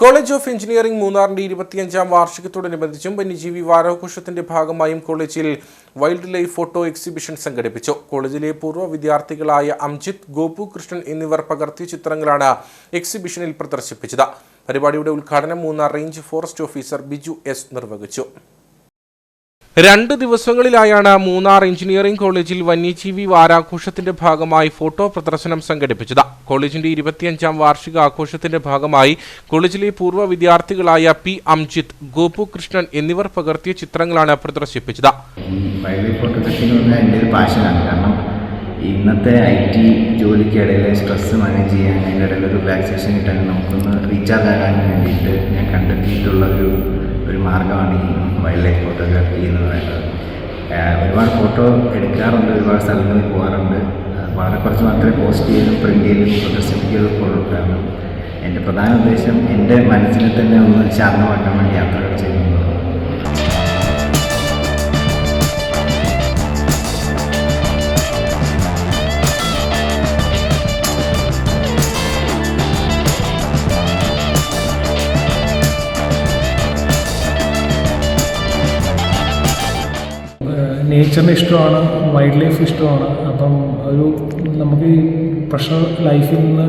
College of engineering മൂന്നാറിന്റെ ഇരുപത്തിയഞ്ചാം വാർഷികത്തോടനുബന്ധിച്ചും വന്യജീവി വാരാഘോഷത്തിന്റെ ഭാഗമായും കോളേജിൽ വൈൽഡ് ലൈഫ് ഫോട്ടോ എക്സിബിഷൻ സംഘടിപ്പിച്ചു. കോളേജിലെ പൂർവ വിദ്യാർത്ഥികളായ അംജിത് ഗോപു കൃഷ്ണൻ എന്നിവർ പകർത്തിയ ചിത്രങ്ങളാണ് എക്സിബിഷനിൽ പ്രദർശിപ്പിച്ചത്. പരിപാടിയുടെ ഉദ്ഘാടനം Munnar range forest officer Biju S നിർവഹിച്ചു. രണ്ട് ദിവസങ്ങളിലായാണ് മൂന്നാർ എഞ്ചിനീയറിംഗ് കോളേജിൽ വന്യജീവി വാരാഘോഷത്തിന്റെ ഭാഗമായി ഫോട്ടോ പ്രദർശനം സംഘടിപ്പിച്ചത്. കോളേജിന്റെ ഇരുപത്തിയഞ്ചാം വാർഷിക ആഘോഷത്തിന്റെ ഭാഗമായി കോളേജിലെ പൂർവ വിദ്യാർത്ഥികളായ പി അംജിത് ഗോപു കൃഷ്ണൻ എന്നിവർ പകർത്തിയ ചിത്രങ്ങളാണ് പ്രദർശിപ്പിച്ചത്. കാരണം ഇന്നത്തെ ഐ ടി ജോലിക്കിടയിലെ സ്ട്രെസ് മാനേജ് ചെയ്യാൻ അതിന്റെ ഇടയിൽ റിലാക്സേഷൻ കിട്ടാൻ നമുക്കൊന്ന് റീചാർജ് ആകാൻ വേണ്ടിയിട്ട് ഞാൻ കണ്ടെത്തിയിട്ടുള്ള ഒരു ഒരു മാർഗമാണ് ഈ വൈൽഡ് ലൈഫ് ഫോട്ടോഗ്രാഫി എന്ന് പറയുന്നത്. ഒരുപാട് ഫോട്ടോ എടുക്കാറുണ്ട് ഒരുപാട് സ്ഥലങ്ങളിൽ പോകാറുണ്ട്. വളരെ കുറച്ച് മാത്രമേ പോസ്റ്റ് ചെയ്യലും പ്രിന്റ് ചെയ്യലും പ്രദർശിപ്പിക്കുകയുള്ളൂ കാരണം എന്റെ പ്രധാന ഉദ്ദേശം എന്റെ മനസ്സിനെ തന്നെ ഒന്ന് ശാന്തമാക്കാൻ വേണ്ടി യാത്രകൾ ചെയ്യുന്നുള്ളൂ നേച്ചറിനെ ഇഷ്ടമാണ് വൈൽഡ് ലൈഫ് ഇഷ്ടമാണ്. അപ്പം ഒരു നമുക്ക് ഈ പ്രഷർ ലൈഫിൽ നിന്ന്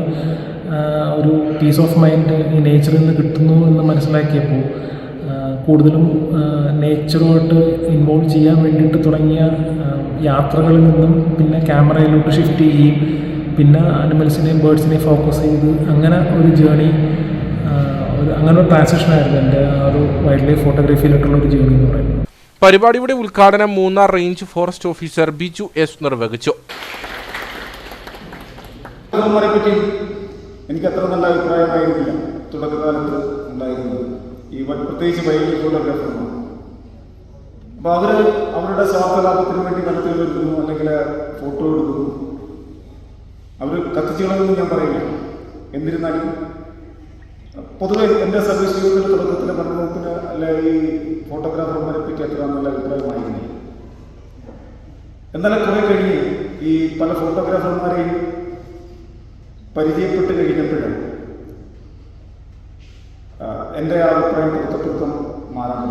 ഒരു പീസ് ഓഫ് മൈൻഡ് ഈ നേച്ചറിൽ നിന്ന് കിട്ടുന്നു എന്ന് മനസ്സിലാക്കിയപ്പോൾ കൂടുതലും നേച്ചറുമായിട്ട് ഇൻവോൾവ് ചെയ്യാൻ വേണ്ടിയിട്ട് തുടങ്ങിയ യാത്രകളിൽ നിന്നും പിന്നെ ക്യാമറയിലോട്ട് ഷിഫ്റ്റ് ചെയ്യുകയും പിന്നെ അനിമൽസിനെയും ബേഡ്സിനെയും ഫോക്കസ് ചെയ്ത് അങ്ങനെ ഒരു ജേണി ഒരു അങ്ങനെ ഒരു ട്രാൻസാക്ഷൻ ആയിരുന്നു എന്റെ ആ ഒരു വൈൽഡ് ലൈഫ് ഫോട്ടോഗ്രാഫിയിലോട്ടുള്ള ഒരു ജേണി എന്ന് പറയുന്നത്. പരിപാടിയുടെ ഉദ്ഘാടനം Munnar range forest officer Biju S നിർവഹിച്ചു. എനിക്ക് അത്ര നല്ല അഭിപ്രായമായിരുന്നില്ല തുടക്കകാലത്ത് ഉണ്ടായിരുന്നത്. ഈ പ്രത്യേകിച്ച് വൈൽഡ് ഫോട്ടോഗ്രാഫർമാർ. അപ്പോൾ അവർ അവരുടെ സ്വാർത്ഥ വേണ്ടി നടത്തി വരുന്നു അല്ലെങ്കിൽ ഫോട്ടോ എടുക്കുന്നു. അവർ കത്തിച്ചുകളെന്ന് ഞാൻ പറയില്ല. എന്നിരുന്നാലും പൊതുവെ എന്റെ സർവീസ് ജീവിതത്തിന്റെ തുടക്കത്തിലെ മരണത്തിന് അല്ലെ ഈ ഫോട്ടോഗ്രാഫർമാരെ പറ്റി എന്നുള്ള നല്ല അഭിപ്രായമായിരുന്നില്ല എന്നാൽ കുറെ കഴിഞ്ഞ് ഈ പല ഫോട്ടോഗ്രാഫർമാരെയും പരിചയപ്പെട്ട് കഴിഞ്ഞപ്പോഴും എന്റെ ആ അഭിപ്രായം പൊരുത്തപ്പെടുത്തം മാറാൻ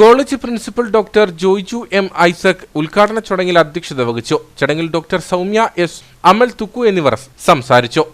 college principal doctor Joyju M Isaac ഉദ്ഘാടന ചടങ്ങിൽ അധ്യക്ഷത വഹിച്ചു. ചടങ്ങിൽ ഡോക്ടർ സൗമ്യ എസ് അമൽ തുക്കു എന്നിവർ സംസാരിച്ചു.